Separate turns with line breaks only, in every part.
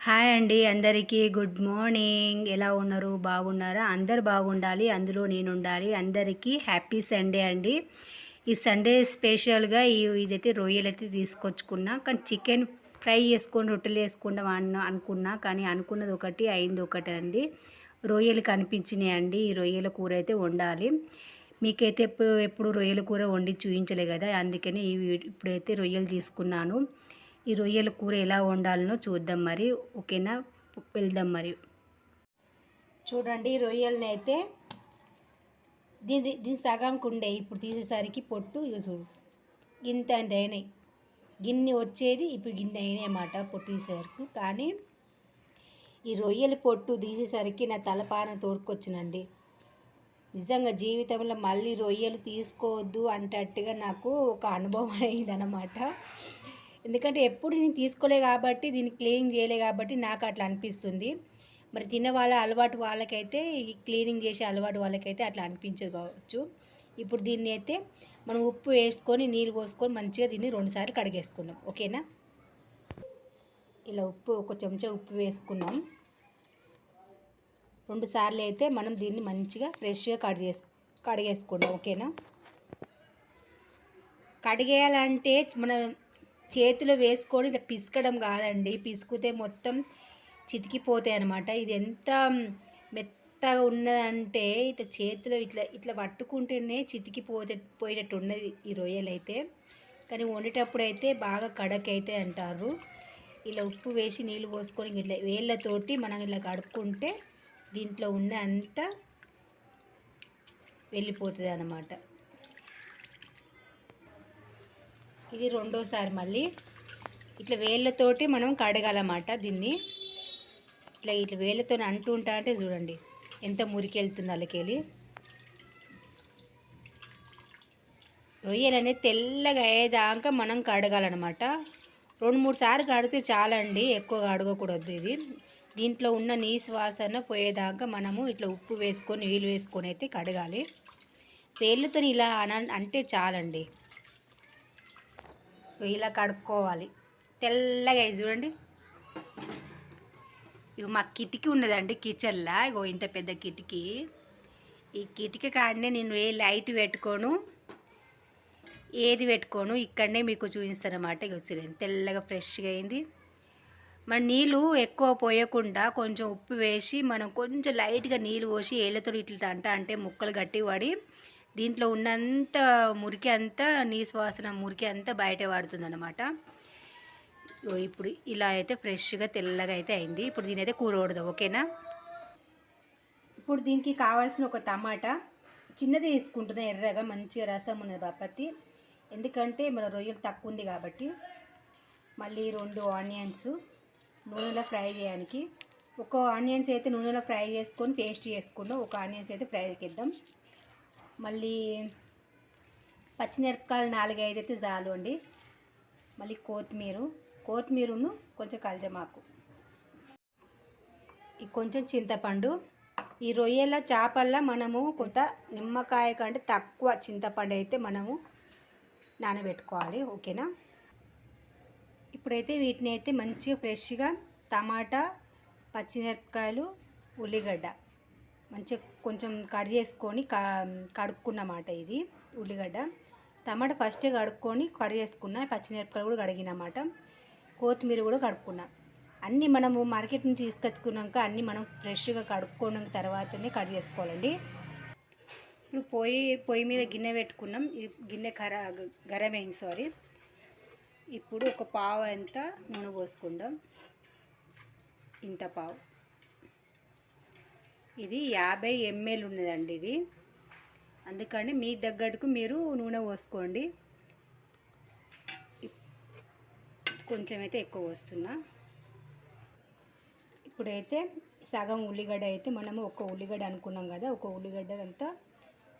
Hi అండి అందరికీ. Good morning. ఎలా ఉన్నారు? బాగున్నారా? అందరు బాగుండాలి. అందులో నేను ఉండాలి అందరికీ హ్యాపీ సండే అండి. ఈ సండే స్పెషల్గా ఈ ఇదైతే రొయ్యలు అయితే తీసుకొచ్చుకున్నా. కానీ చికెన్ ఫ్రై చేసుకొని రొట్టెలు వేసుకుందాం అన్న అనుకున్నా. కానీ అనుకున్నది ఒకటి అయింది ఒకటి అండి. రొయ్యలు కనిపించినాయి అండి. ఈ రొయ్యల కూర అయితే వండాలి. మీకైతే ఎప్పుడు ఎప్పుడు రొయ్యల కూర వండి చూపించలే కదా. అందుకని ఇప్పుడైతే రొయ్యలు తీసుకున్నాను. ఈ రొయ్యల కూర ఎలా వండాలనో చూద్దాం మరి. ఓకేనా? వెళ్దాం మరి. చూడండి రొయ్యలని అయితే దీని దీని సగంకి ఉండే ఇప్పుడు తీసేసరికి పొట్టు ఇక చూడు. గింత అంటే అయినాయి. గిన్నె వచ్చేది ఇప్పుడు గిన్నె అయినాయి అన్నమాట పొట్టు తీసేసరికి. కానీ ఈ రొయ్యల పొట్టు తీసేసరికి నా తలపాన తోడుకొచ్చినండి. నిజంగా జీవితంలో మళ్ళీ రొయ్యలు తీసుకోవద్దు అంటట్టుగా నాకు ఒక అనుభవం అయిందనమాట ఎందుకంటే ఎప్పుడు నేను తీసుకోలే కాబట్టి దీన్ని క్లీనింగ్ చేయలే కాబట్టి నాకు అట్లా అనిపిస్తుంది. మరి తిన్న వాళ్ళ అలవాటు వాళ్ళకైతే ఈ క్లీనింగ్ చేసే అలవాటు వాళ్ళకైతే అట్లా అనిపించదు కావచ్చు. ఇప్పుడు దీన్ని అయితే మనం ఉప్పు వేసుకొని నీళ్ళు పోసుకొని మంచిగా దీన్ని రెండుసార్లు కడిగేసుకున్నాం. ఓకేనా? ఇలా ఉప్పు ఒక చెంచా ఉప్పు వేసుకున్నాం. రెండు సార్లు అయితే మనం దీన్ని మంచిగా ఫ్రెష్గా కడి చేసు కడిగేసుకున్నాం. ఓకేనా? కడిగేయాలంటే మనం చేతిలో వేసుకొని ఇట్లా పిసకడం కాదండి. పిసుకుతే మొత్తం చితికిపోతాయి అనమాట ఇది ఎంత మెత్తగా ఉన్నదంటే ఇట్లా చేతిలో ఇట్లా ఇట్లా పట్టుకుంటేనే చితికిపోతే పోయేటట్టు ఉన్నది ఈ రొయ్యలు అయితే. కానీ వండేటప్పుడు అయితే బాగా కడకైతే అంటారు. ఇలా ఉప్పు వేసి నీళ్ళు పోసుకొని ఇట్లా వేళ్ళతోటి మనం ఇలా కడుక్కుంటే దీంట్లో ఉన్న అంతా వెళ్ళిపోతుంది అన్నమాట ఇది రెండోసారి మళ్ళీ. ఇట్లా వేళ్ళతోటి మనం కడగాలన్నమాట దీన్ని. ఇట్లా ఇట్లా వేళ్ళతో అంటుంటా అంటే చూడండి ఎంత మురికి వెళ్తుంది అలకెళ్ళి రొయ్యలు అనేది తెల్లగా అయ్యేదాకా మనం కడగాలన్నమాట. రెండు మూడు సార్లు కడిగితే చాలండి ఎక్కువ కడగకూడదు ఇది. దీంట్లో ఉన్న నీసు వాసన పోయేదాకా మనము ఇట్లా ఉప్పు వేసుకొని నీళ్ళు వేసుకొని అయితే కడగాలి. వేళ్ళతో ఇలా అన అంటే చాలండి. ఇలా కడుక్కోవాలి. తెల్లగా చూడండి. ఇవి మా కిటికీ ఉన్నదండి కిచెన్లో. ఇగో ఇంత పెద్ద కిటికీ. ఈ కిటికీ కాడనే నేను ఏ లైట్ పెట్టుకోను ఏది పెట్టుకోను ఇక్కడనే మీకు చూపిస్తాను అనమాట ఇక చూడండి తెల్లగా ఫ్రెష్గా అయింది. మన నీళ్ళు ఎక్కువ పోయకుండా కొంచెం ఉప్పు వేసి మనం కొంచెం లైట్గా నీళ్ళు పోసి ఏళ్ళతో ఇట్లా అంట అంటే ముక్కలు గట్టి పడి దీంట్లో ఉన్నంత మురికి అంతా నీ వాసన మురికి అంతా బయట పడుతుందన్నమాట ఇప్పుడు ఇలా అయితే ఫ్రెష్గా తెల్లగా అయితే అయింది. ఇప్పుడు దీని అయితే కూర వడదాం ఓకేనా? ఇప్పుడు దీనికి కావాల్సిన ఒక టమాటా. చిన్నది తీసుకుంటున్నా ఎర్రగా మంచిగా రసం ఉన్నది బాపతి. ఎందుకంటే మన రొయ్యలు తక్కువ ఉంది కాబట్టి. మళ్ళీ రెండు ఆనియన్స్ నూనెలో ఫ్రై చేయడానికి. ఒక ఆనియన్స్ అయితే నూనెలో ఫ్రై చేసుకొని పేస్ట్ చేసుకున్నాం ఒక ఆనియన్స్ అయితే ఫ్రై చేద్దాం. మళ్ళీ పచ్చిమిరపకాయలు నాలుగైదు అయితే చాలు అండి. మళ్ళీ కొత్తిమీర కొత్తిమీరను కొంచెం కలజమాకు ఈ కొంచెం చింతపండు. ఈ రొయ్యల చేపల్లో మనము కొంత నిమ్మకాయ కంటే తక్కువ చింతపండు అయితే మనము నానబెట్టుకోవాలి ఓకేనా? ఇప్పుడైతే వీటిని అయితే మంచిగా ఫ్రెష్గా టమాటా పచ్చిమిరపకాయలు ఉల్లిగడ్డ మంచిగా కొంచెం కట్ చేసుకొని క కడుక్కున్నమాట ఇది ఉల్లిగడ్డ. టమాటా ఫస్ట్ కడుక్కొని కట్ చేసుకున్న పచ్చిమిరపకాయలు కూడా కడిగినమాట. కొత్తిమీర కూడా కడుక్కున్నా. అన్నీ మనము మార్కెట్ నుంచి తీసుకొచ్చుకున్నాక అన్నీ మనం ఫ్రెష్గా కడుక్కున్న తర్వాతనే కట్ చేసుకోవాలండి. ఇప్పుడు పొయ్యి పొయ్యి మీద గిన్నె పెట్టుకున్నాం. ఈ గిన్నె కర గరం అయింది సారీ. ఇప్పుడు ఒక పావు ఎంత నూనె పోసుకుందాం. ఇంత పావు. ఇది యాభై ఎంఎల్ ఉన్నదండి ఇది. అందుకని మీ దగ్గరకు మీరు నూనె పోసుకోండి. ఇప్- కొంచెం అయితే ఎక్కువ పోస్తున్నా. ఇప్పుడైతే సగం ఉల్లిగడ్డ అయితే మనము ఒక ఉల్లిగడ్డ అనుకున్నాం కదా ఒక ఉల్లిగడ్డ అంతా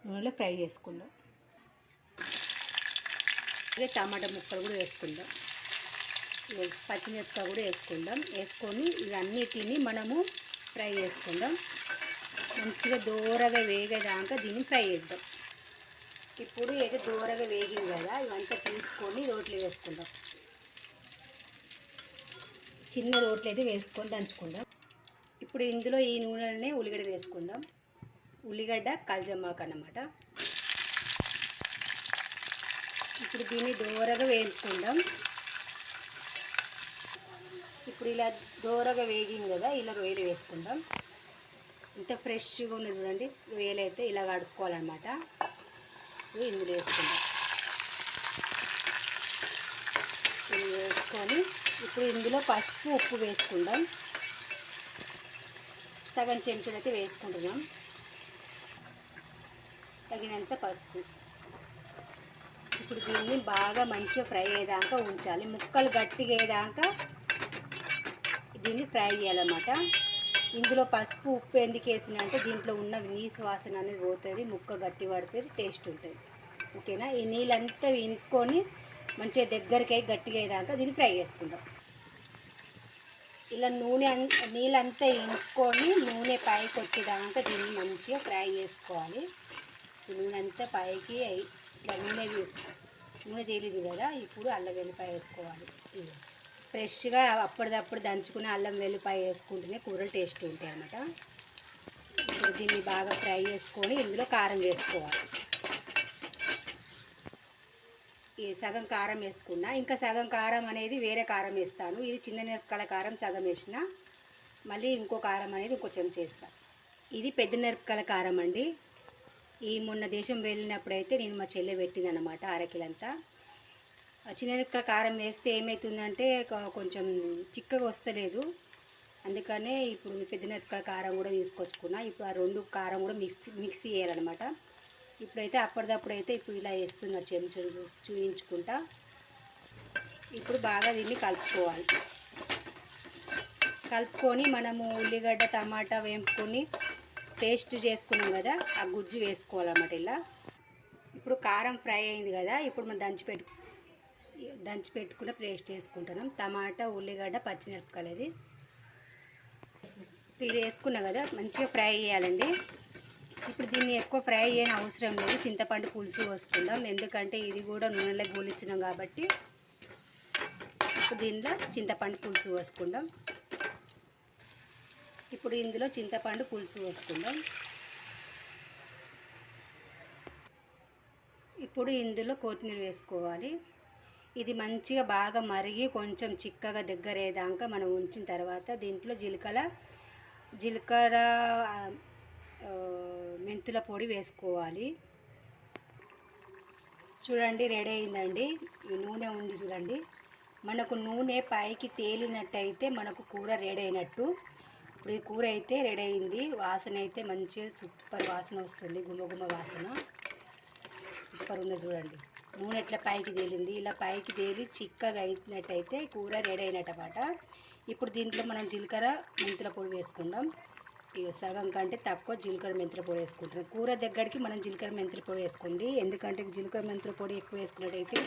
నూనెలో ఫ్రై చేసుకుందాం. అలాగే టమాటా ముక్కలు కూడా వేసుకుందాం. పచ్చిమిరపకాయ కూడా వేసుకుందాం. వేసుకొని ఇవన్నిటిని మనము ఫ్రై చేసుకుందాం. మంచిగా దూరగా వేగేదాకా దీన్ని ఫ్రై చేద్దాం. ఇప్పుడు ఏదో దూరగా వేగింది కదా ఇవంతా తీసుకొని రోట్లు వేసుకుందాం. చిన్న రోట్లు అయితే వేసుకొని దంచుకుందాం. ఇప్పుడు ఇందులో ఈ నూనెలనే ఉల్లిగడ్డ వేసుకుందాం. ఉల్లిగడ్డ కల్జమ్మాకు అన్నమాట. ఇప్పుడు దీన్ని దూరగా వేసుకుందాం ఇప్పుడు ఇలా దూరగా వేగింది కదా ఇలా రొయ్యలు వేసుకుందాం. ఇంత ఫ్రెష్గా ఉన్నది చూడండి. వేలైతే ఇలా కడుక్కోవాలన్నమాట. ఇందులో వేసుకుందాం. వేసుకొని ఇప్పుడు ఇందులో పసుపు ఉప్పు వేసుకుందాం. సగం చెంచాడు అయితే వేసుకుంటున్నాం. తగినంత పసుపు. ఇప్పుడు దీన్ని బాగా మంచిగా ఫ్రై అయ్యేదాకా ఉంచాలి. ముక్కలు గట్టిగా అయ్యేదాకా దీన్ని ఫ్రై చేయాలన్నమాట. ఇందులో పసుపు ఉప్పు ఎందుకు వేసిన అంటే దీంట్లో ఉన్న నీసు వాసన అనేది పోతుంది ముక్క గట్టి పడితే టేస్ట్ ఉంటుంది. ఓకేనా? ఈ నీళ్ళంతా ఇంకొని మంచిగా దగ్గరికి అయి గట్టిగా అయ్యేదాకా దీన్ని ఫ్రై చేసుకుంటాం. ఇలా నూనె నీళ్ళంతా ఇంకొని నూనె పైకి వచ్చేదాకా దీన్ని మంచిగా ఫ్రై చేసుకోవాలి. నూనె అంతా పైకి ఇట్లా నూనె నూనె తేలింది కదా ఇప్పుడు అల్లం వెల్లిపాయ వేసుకోవాలి. ఇది ఫ్రెష్గా అప్పటిదప్పుడు దంచుకుని అల్లం వెల్లిపాయ వేసుకుంటేనే కూరలు టేస్ట్ ఉంటాయి అన్నమాట. ఇప్పుడు దీన్ని బాగా ఫ్రై చేసుకొని ఇందులో కారం వేసుకోవాలి. ఈ సగం కారం వేసుకున్నా ఇంకా సగం కారం అనేది వేరే కారం వేస్తాను. ఇది చిన్న మిరపకాయల కారం సగం వేసిన మళ్ళీ ఇంకో కారం అనేది కొంచెం చేస్తాను ఇది పెద్ద మిరపకాయల కారం అండి. ఈ మొన్న దేశం వెళ్ళినప్పుడైతే నేను మా చెల్లె పెట్టింది అనమాట అరకిలంతా. చిన్నమిరపకాయ కారం వేస్తే ఏమవుతుందంటే కొంచెం చిక్కగా వస్తలేదు. అందుకనే ఇప్పుడు పెద్ద కారం కూడా తీసుకొచ్చుకున్నా. ఇప్పుడు ఆ రెండు కారం కూడా మిక్సీ మిక్సీ చేయాలన్నమాట. ఇప్పుడైతే అప్పటిదప్పుడు అయితే ఇప్పుడు ఇలా వేస్తున్నా చెంచాలు చూ చూయించుకుంటా. ఇప్పుడు బాగా దీన్ని కలుపుకోవాలి. కలుపుకొని మనము ఉల్లిగడ్డ టమాటా వేపుకొని పేస్ట్ చేసుకున్నాం కదా ఆ గుజ్జు వేసుకోవాలన్నమాట ఇలా. ఇప్పుడు కారం ఫ్రై అయింది కదా ఇప్పుడు మనం దంచి పెట్టు దంచి పెట్టుకున్న పేస్ట్ వేసుకుంటున్నాం టమాటా ఉల్లిగడ్డ పచ్చిమిరపకాయలు ఇది ఇది వేసుకున్నా కదా మంచిగా ఫ్రై చేయాలండి. ఇప్పుడు దీన్ని ఎక్కువ ఫ్రై చేయని అవసరం లేదు. చింతపండు పులుసు పోసుకుందాం. ఎందుకంటే ఇది కూడా నూనెలో గోలిచ్చినాం కాబట్టి ఇప్పుడు దీనిలో చింతపండు పులుసు పోసుకుందాం. ఇప్పుడు ఇందులో చింతపండు పులుసు పోసుకుందాం. ఇప్పుడు ఇందులో కొత్తిమీర వేసుకోవాలి. ఇది మంచిగా బాగా మరిగి కొంచెం చిక్కగా దగ్గర మనం ఉంచిన తర్వాత దీంట్లో జీలకర్ర జీలకర్ర మెంతుల పొడి వేసుకోవాలి. చూడండి రెడీ అయిందండి. ఈ నూనె ఉంది చూడండి. మనకు నూనె పైకి తేలినట్టయితే మనకు కూర రెడీ అయినట్టు. ఇప్పుడు ఈ కూర అయితే రెడీ అయింది. వాసన అయితే మంచిగా సూపర్ వాసన వస్తుంది. గుమగుమ వాసన. సూపర్ ఉంది చూడండి. నూనె ఎట్లా పైకి తేలింది? ఇలా పైకి తేలి చిక్కగా అయినట్టయితే కూర రెడీ అయినట్టమాట. ఇప్పుడు దీంట్లో మనం జీలకర్ర మెంతుల పొడి వేసుకుందాం. ఇక సగం కంటే తక్కువ జీలకర్ర మెంతుల పొడి వేసుకుంటాం కూర దగ్గరికి మనం జీలకర్ర మెంతుల పొడి వేసుకోండి. ఎందుకంటే జీలకర్ర మెంతుల పొడి ఎక్కువ వేసుకున్నట్టయితే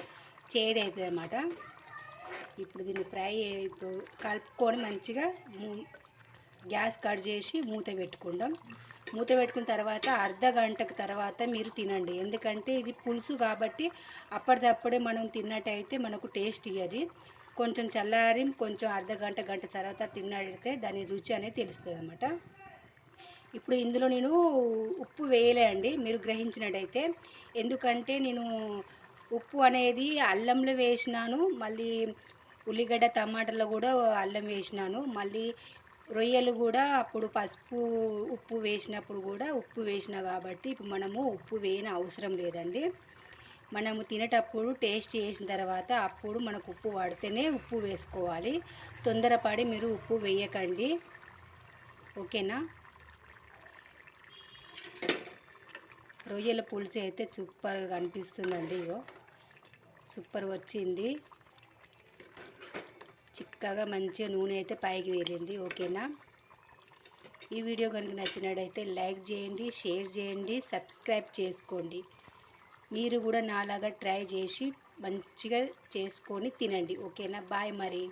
చేదు అవుతుంది అన్నమాట ఇప్పుడు దీన్ని ఫ్రై ఇప్పుడు కలుపుకొని మంచిగా గ్యాస్ కట్ చేసి మూత పెట్టుకుందాం. మూత పెట్టుకున్న తర్వాత అర్ధ గంటకు తర్వాత మీరు తినండి. ఎందుకంటే ఇది పులుసు కాబట్టి అప్పటిదప్పుడే మనం తిన్నట్టయితే మనకు టేస్ట్ ఇయ్యది. కొంచెం చల్లారి కొంచెం అర్ధ గంట గంట తర్వాత తిన్నట్టయితే దాని రుచి అనేది తెలుస్తుంది అనమాట ఇప్పుడు ఇందులో నేను ఉప్పు వేయలే అండి. మీరు గ్రహించినట్టయితే ఎందుకంటే నేను ఉప్పు అనేది అల్లంలో వేసినాను. మళ్ళీ ఉల్లిగడ్డ టమాటాలో కూడా అల్లం వేసినాను. మళ్ళీ రొయ్యలు కూడా అప్పుడు పసుపు ఉప్పు వేసినప్పుడు కూడా ఉప్పు వేసిన కాబట్టి ఇప్పుడు మనము ఉప్పు వేయని అవసరం లేదండి. మనము తినేటప్పుడు టేస్ట్ చేసిన తర్వాత అప్పుడు మనకు ఉప్పు వాడితేనే ఉప్పు వేసుకోవాలి. తొందరపడి మీరు ఉప్పు వేయకండి. ఓకేనా? రొయ్యల పులుసు అయితే సూపర్గా కనిపిస్తుందండి ఇగో. సూపర్ వచ్చింది. చిక్కగా మంచిగా నూనె అయితే పైకి తేలింది ఓకేనా? ఈ వీడియో కనుక నచ్చినట్టయితే లైక్ చేయండి షేర్ చేయండి సబ్స్క్రైబ్ చేసుకోండి. మీరు కూడా నాలాగా ట్రై చేసి మంచిగా చేసుకొని తినండి ఓకేనా? బాయ్ మరి.